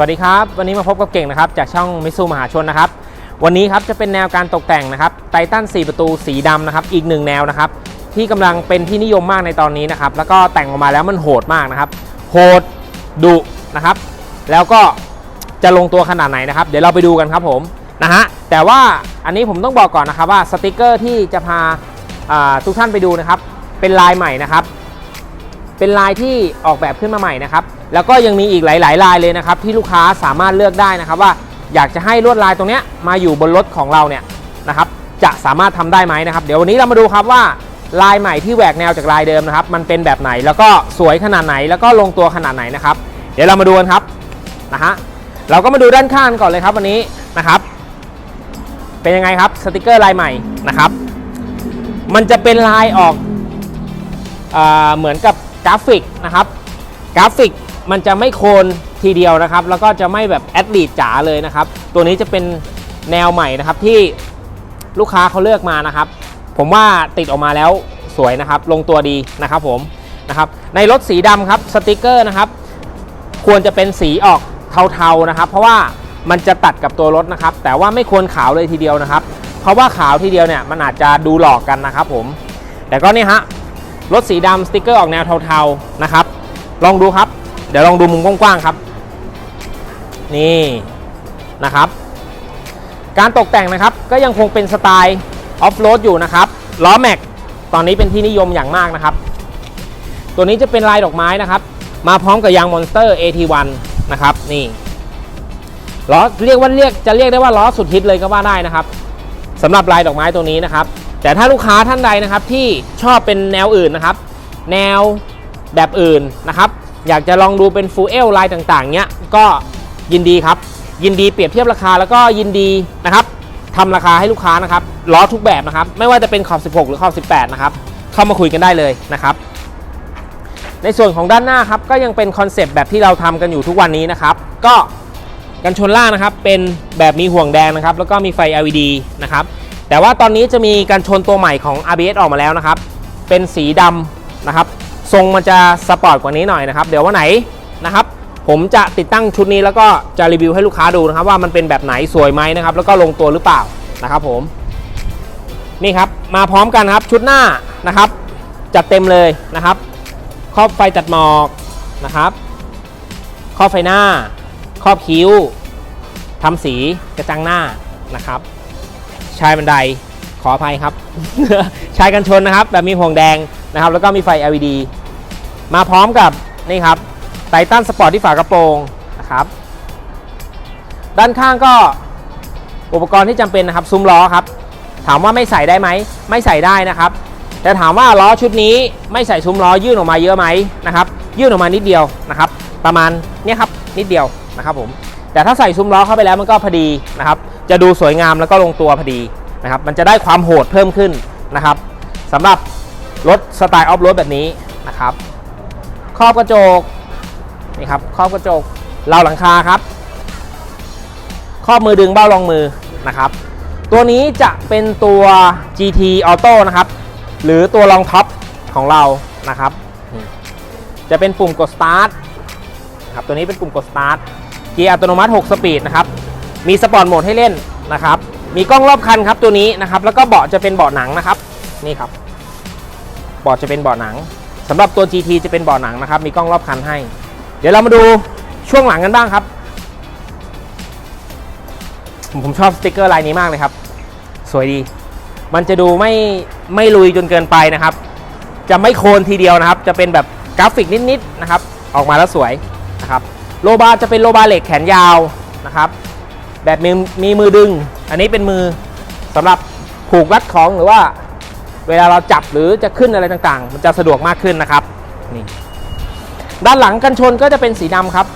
วัสดีครับ วันนี้มาพบกับเก่งนะครับจากช่องมิสูมหาชนนะครับ วันนี้ครับจะเป็นแนวการตกแต่งนะครับไททัน4ประตูสีดำนะครับ อีกหนึ่งแนวนะครับ ที่กำลังเป็นที่นิยมมากในตอนนี้นะครับ แล้วก็แต่งออกมาแล้วมันโหดมากนะครับ โหดดุนะครับ แล้วก็จะลงตัวขนาดไหนนะครับ เดี๋ยวเราไปดูกันครับผมนะฮะแต่ว่าอันนี้ผมต้องบอกก่อนนะครับว่าสติกเกอร์ที่จะพาาทุกท่านไปดูนะครับ เป็นลายใหม่นะครับ เป็นลายที่ออกแบบขึ้นมาใหม่นะครับ แล้วก็ยังมีอีกหลาย ๆ ลายเลยนะครับที่ลูกค้าสามารถเลือกได้นะครับ ว่าอยากจะให้ลวดลายตรงนี้มาอยู่บนรถของเราเนี่ยนะครับจะสามารถทำได้ไหมนะครับ เดี๋ยววันนี้เรามาดูครับว่าลายใหม่ที่แหวกแนวจากลายเดิมนะครับ มันเป็นแบบไหนแล้วก็สวยขนาดไหนแล้วก็ลงตัวขนาดไหนนะครับ เดี๋ยวเรามาดูกันครับนะฮะเราก็มาดูด้านข้างก่อนเลยครับวันนี้นะครับ เป็นยังไงครับสติกเกอร์ลายใหม่นะครับ มันจะเป็นลายออกอ่าเหมือนกับกราฟิกนะครับ กราฟิก มันจะไม่โคนทีเดียวนะครับ แล้วก็จะไม่แบบแอดลีดจ๋าเลยนะครับ ตัวนี้จะเป็นแนวใหม่นะครับที่ลูกค้าเขาเลือกมานะครับ ผมว่าติดออกมาแล้วสวยนะครับ ลงตัวดีนะครับผมนะครับ ในรถสีดำครับสติกเกอร์นะครับ ควรจะเป็นสีออกเทาๆนะครับ เพราะว่ามันจะตัดกับตัวรถนะครับ แต่ว่าไม่ควรขาวเลยทีเดียวนะครับ เพราะว่าขาวทีเดียวเนี่ยมันอาจจะดูหลอกกันนะครับ ผม แต่ก็นี่ฮะรถสีดำสติกเกอร์ออกแนวเทาๆนะครับ ลองดูครับ เดี๋ยวลองดูมุมกว้างๆครับ นี่นะครับ การตกแต่งนะครับก็ยังคงเป็นสไตล์ออฟโรดอยู่นะครับล้อแม็กตอนนี้เป็นที่นิยมอย่างมากนะครับ ตัวนี้จะเป็นลายดอกไม้นะครับ มาพร้อมกับยางมอนสเตอร์ AT1 นะครับนี่ล้อเรียกว่าเรียกจะเรียกได้ว่าล้อสุดฮิตเลยก็ว่าได้นะครับสำหรับลายดอกไม้ตัวนี้นะครับ แต่ถ้าลูกค้าท่านใดนะครับที่ชอบเป็นแนวอื่นนะครับ แนวแบบอื่นนะครับ อยากจะลองดูเป็นฟูเอลลายต่างๆเนี้ยก็ยินดีครับ ยินดีเปรียบเทียบราคาแล้วก็ยินดีนะครับทำราคาให้ลูกค้านะครับล้อทุกแบบนะครับ ไม่ว่าจะเป็นขอบ 16 หรือขอบ 18 นะครับ เข้ามาคุยกันได้เลยนะครับ ในส่วนของด้านหน้าครับก็ยังเป็นคอนเซปต์แบบที่เราทำกันอยู่ทุกวันนี้นะครับ ก็กันชนล่างนะครับ เป็นแบบมีห่วงแดงนะครับ แล้วก็มีไฟ LED นะครับ แต่ว่าตอนนี้จะมีการชนตัวใหม่ของ RBS ออกมาแล้วนะครับ เป็นสีดำนะครับ ทรงมันจะสปอร์ตกว่านี้หน่อยนะครับ เดี๋ยววันไหนนะครับ ผมจะติดตั้งชุดนี้แล้วก็จะรีวิวให้ลูกค้าดูนะครับ ว่ามันเป็นแบบไหนสวยไหมนะครับ แล้วก็ลงตัวหรือเปล่านะครับผมนี่ครับมาพร้อมกันครับชุดหน้านะครับ จัดเต็มเลยนะครับ ครอบไฟจัดหมอกนะครับ ครอบไฟหน้า ครอบคิ้วทำสีกระจังหน้านะครับชายบันไดขออภัยครับ ชายกันชนนะครับ แบบมีห่วงแดงนะครับ แล้วก็มีไฟ LED มาพร้อมกับนี่ครับไททันสปอร์ตที่ฝากระโปรงนะครับ ด้านข้างก็อุปกรณ์ที่จำเป็นนะครับซุ้มล้อครับ ถามว่าไม่ใส่ได้ไหม ไม่ใส่ได้นะครับ แต่ถามว่าล้อชุดนี้ไม่ใส่ซุ้มล้อยื่นออกมาเยอะไหมนะครับ ยื่นออกมานิดเดียวนะครับ ประมาณนี้ครับนิดเดียวนะครับผมแต่ถ้าใส่ซุ้มล้อเข้าไปแล้วมันก็พอดีนะครับ จะดูสวยงามแล้วก็ลงตัวพอดีนะครับ มันจะได้ความโหดเพิ่มขึ้นนะครับสำหรับรถสไตล์ออฟโรดแบบนี้นะครับ ครอบกระจกนี่ครับครอบกระจกราวหลังคาครับครอบมือดึงเบ้ารองมือนะครับ ตัวนี้จะเป็นตัว GT Auto นะครับ หรือตัวรองท็อปของเรานะครับ จะเป็นปุ่มกด Start ครับตัวนี้เป็นปุ่มกด Start เกียร์อัตโนมัติ 6 สปีดนะครับ มีสปอร์ตโหมดให้เล่นนะครับ มีกล้องรอบคันครับตัวนี้นะครับ แล้วก็เบาะจะเป็นเบาะหนังนะครับ นี่ครับ เบาะจะเป็นเบาะหนัง สำหรับตัว GT จะเป็นเบาะหนังนะครับ มีกล้องรอบคันให้ เดี๋ยวเรามาดูช่วงหลังกันบ้างครับผมผมชอบสติกเกอร์ลายนี้มากเลยครับ สวยดี มันจะดูไม่ไม่ลุยจนเกินไปนะครับ จะไม่โคนทีเดียวนะครับ จะเป็นแบบกราฟิกนิดๆนะครับ ออกมาแล้วสวยนะครับโลบาร์จะเป็นโลบาร์เหล็กแขนยาวนะครับ แบบมีมีมือดึง อันนี้เป็นมือสำหรับผูกรัดของหรือว่า เวลาเราจับหรือจะขึ้นอะไรต่างๆ มันจะสะดวกมากขึ้นนะครับนี่ด้านหลังกันชนก็จะเป็นสีดำครับ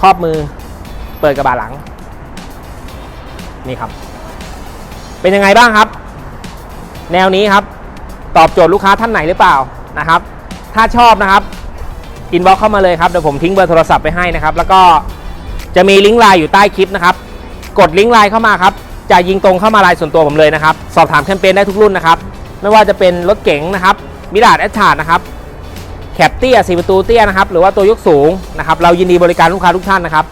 ครอบมือเปิดกระบะหลัง นี่ครับ เป็นยังไงบ้างครับ แนวนี้ครับ ตอบโจทย์ลูกค้าท่านไหนหรือเปล่านะครับ ถ้าชอบนะครับอินบ็อกเข้ามาเลยครับเดี๋ยวผมทิ้งเบอร์โทรศัพท์ไปให้นะครับ แล้วก็จะมีลิงก์ไลน์อยู่ใต้คลิปนะครับ กดลิงก์ไลน์เข้ามาครับ จะยิงตรงเข้ามาลน์ส่วนตัวผมเลยนะครับ สอบถามแคมเปญได้ทุกรุ่นนะครับ ไม่ว่าจะเป็นรถเก๋งนะครับมิราดแอชชาร์ดนะครับแคปเตี้ย4ประตูเตี้ยนะครับหรือว่าตัวยกสูงนะครับเรายินดีบริการลูกค้าทุกท่านนะครับ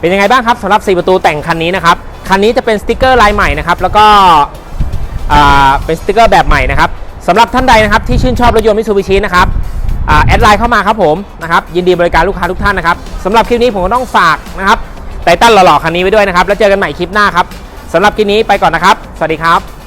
เป็นยังไงบ้างครับสำหรับ 4 ประตูแต่งคันนี้นะครับคันนี้จะเป็นสติกเกอร์ลายใหม่นะครับแล้วก็เป็นสติกเกอร์แบบใหม่นะครับสำหรับท่านใดนะครับที่ชื่นชอบรถยนต์มิซูบิชินะครับอแอดไลน์เข้ามาครับผมนะครับยินดีบริการลูกค้าทุกท่านนะครับสำหรับคลิปนี้ผมก็ต้องฝากนะครับ ไททันหล่อๆคันนี้ไว้ด้วยนะครับ แล้วเจอกันใหม่คลิปหน้าครับสำหรับคลิปนี้ไปก่อนนะครับ สวัสดีครับ